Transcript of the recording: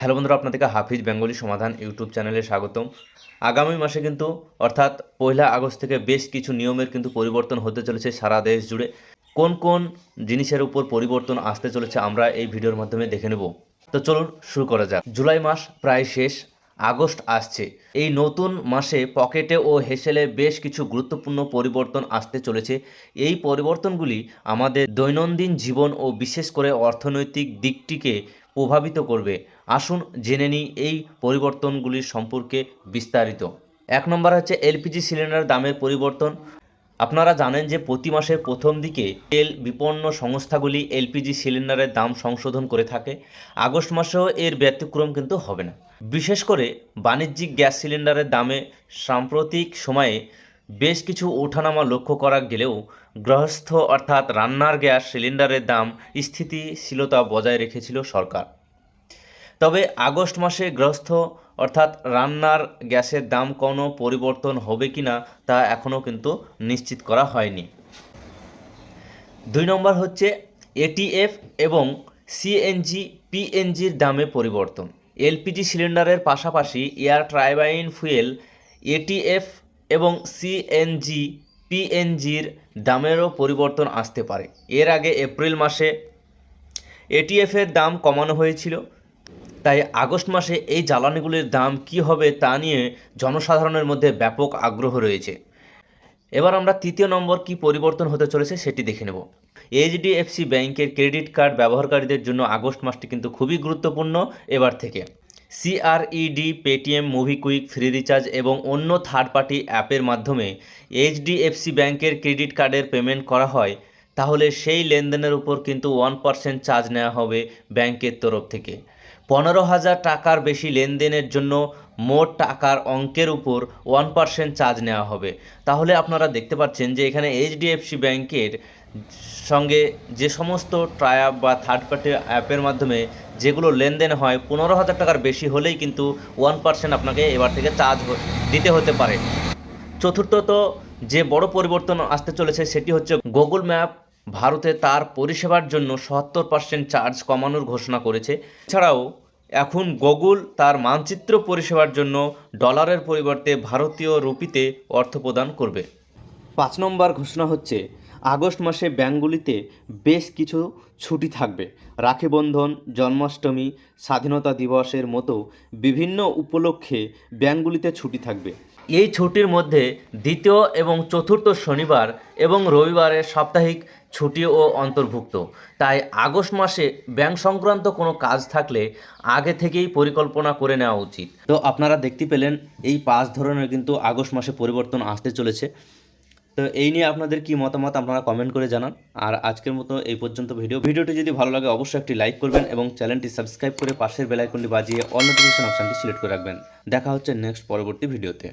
Hello বন্ধুরা, আপনাদেরকে হাফিজ Bengali সমাধান ইউটিউব চ্যানেলে স্বাগতম। আগামী মাসে কিন্তু, অর্থাৎ পয়লা আগস্ট থেকে বেশ কিছু নিয়মের কিন্তু পরিবর্তন হতে চলেছে সারা দেশ জুড়ে। কোন কোন জিনিসের উপর পরিবর্তন আসতে চলেছে আমরা এই ভিডিওর মাধ্যমে দেখে নেব। তো চলুন শুরু করা যাক। জুলাই মাস প্রায় শেষ, আগস্ট আসছে। এই নতুন মাসে পকেটে ও হেসেলে বেশ কিছু গুরুত্বপূর্ণ পরিবর্তন আসতে চলেছে। এই পরিবর্তনগুলি আমাদের দৈনন্দিন জীবন ও বিশেষ করে অর্থনৈতিক দিকটিকে প্রভাবিত করবে। আসুন জেনে নিই এই পরিবর্তনগুলির সম্পর্কে বিস্তারিত। এক নম্বর হচ্ছে এলপিজি সিলিন্ডার দামের পরিবর্তন। আপনারা জানেন যে প্রতি মাসের প্রথম দিকে তেল বিপন্ন সংস্থাগুলি এলপিজি সিলিন্ডারের দাম সংশোধন করে থাকে। আগস্ট মাসেও এর ব্যতিক্রম কিন্তু হবে না। বিশেষ করে বাণিজ্যিক গ্যাস সিলিন্ডারের দামে সাম্প্রতিক সময়ে বেশ কিছু ওঠানামা লক্ষ্য করা গেলেও গৃহস্থ অর্থাৎ রান্নার গ্যাস সিলিন্ডারের দাম স্থিতিশীলতা বজায় রেখেছিল সরকার। তবে আগস্ট মাসে গৃহস্থ অর্থাৎ রান্নার গ্যাসের দাম কোনো পরিবর্তন হবে কি না তা এখনও কিন্তু নিশ্চিত করা হয়নি। দুই নম্বর হচ্ছে এটিএফ এবং সিএনজি পিএনজির দামে পরিবর্তন। এলপিজি সিলিন্ডারের পাশাপাশি এয়ার ট্রাইবাইন ফুয়েল এটিএফ এবং সিএনজি পিএনজির দামেরও পরিবর্তন আসতে পারে। এর আগে এপ্রিল মাসে এটিএফের দাম কমানো হয়েছিল। তাই আগস্ট মাসে এই জ্বালানিগুলির দাম কি হবে তা নিয়ে জনসাধারণের মধ্যে ব্যাপক আগ্রহ রয়েছে। এবার আমরা তৃতীয় নম্বর কি পরিবর্তন হতে চলেছে সেটি দেখে নেব। এইচডিএফসি ব্যাংকের ক্রেডিট কার্ড ব্যবহারকারীদের জন্য আগস্ট মাসটি কিন্তু খুবই গুরুত্বপূর্ণ এবার থেকে। CRED Paytm MobiKwik free recharge এবং অন্য থার্ড পার্টি অ্যাপের মাধ্যমে এইচডিএফসি ব্যাংকের ক্রেডিট কার্ডের পেমেন্ট করা হয়, তাহলে সেই লেনদেনের উপর কিন্তু ওয়ান পার্সেন্ট চার্জ নেওয়া হবে ব্যাংকের তরফ থেকে। পনেরো হাজার টাকার বেশি লেনদেনের জন্য মোট টাকার অঙ্কের উপর ওয়ান পার্সেন্ট চার্জ নেওয়া হবে। তাহলে আপনারা দেখতে পাচ্ছেন যে এখানে এইচডিএফসি ব্যাংকের সঙ্গে যে সমস্ত ট্রায়াপ বা থার্ড পার্টি অ্যাপের মাধ্যমে যেগুলো লেনদেন হয়, পনেরো হাজার টাকার বেশি হলেই কিন্তু ওয়ান পার্সেন্ট আপনাকে এবার থেকে চার্জ দিতে হতে পারে। চতুর্থত, যে বড় পরিবর্তন আসতে চলেছে সেটি হচ্ছে গুগল ম্যাপ ভারতে তার পরিষেবার জন্য সত্তর পার্সেন্ট চার্জ কমানোর ঘোষণা করেছে। এছাড়াও, এখন গুগল তার মানচিত্র পরিষেবার জন্য ডলারের পরিবর্তে ভারতীয় রুপিতে অর্থ প্রদান করবে। পাঁচ নম্বর ঘোষণা হচ্ছে আগস্ট মাসে ব্যাঙ্কগুলিতে বেশ কিছু ছুটি থাকবে। রাখি বন্ধন, জন্মাষ্টমী, স্বাধীনতা দিবসের মতো বিভিন্ন উপলক্ষে ব্যাঙ্কগুলিতে ছুটি থাকবে। এই ছুটির মধ্যে দ্বিতীয় এবং চতুর্থ শনিবার এবং রবিবারের সাপ্তাহিক ছুটিও অন্তর্ভুক্ত। তাই আগস্ট মাসে ব্যাংক সংক্রান্ত কোনো কাজ থাকলে আগে থেকেই পরিকল্পনা করে নেওয়া উচিত। তো আপনারা দেখতে পেলেন, এই পাঁচ ধরনের কিন্তু আগস্ট মাসে পরিবর্তন আসতে চলেছে। তো এই নিয়ে আপনাদের কি মতামত আপনারা কমেন্ট করে জানান। আর আজকের মতো এই পর্যন্ত ভিডিও ভিডিওটি যদি ভালো লাগে, অবশ্যই একটি লাইক করবেন এবং চ্যানেলটি সাবস্ক্রাইব করে পাশের বেলাইকনটি বাজিয়ে অল নোটিফিকেশন অপশানটি সিলেক্ট করে রাখবেন। দেখা হচ্ছে নেক্সট পরবর্তী ভিডিওতে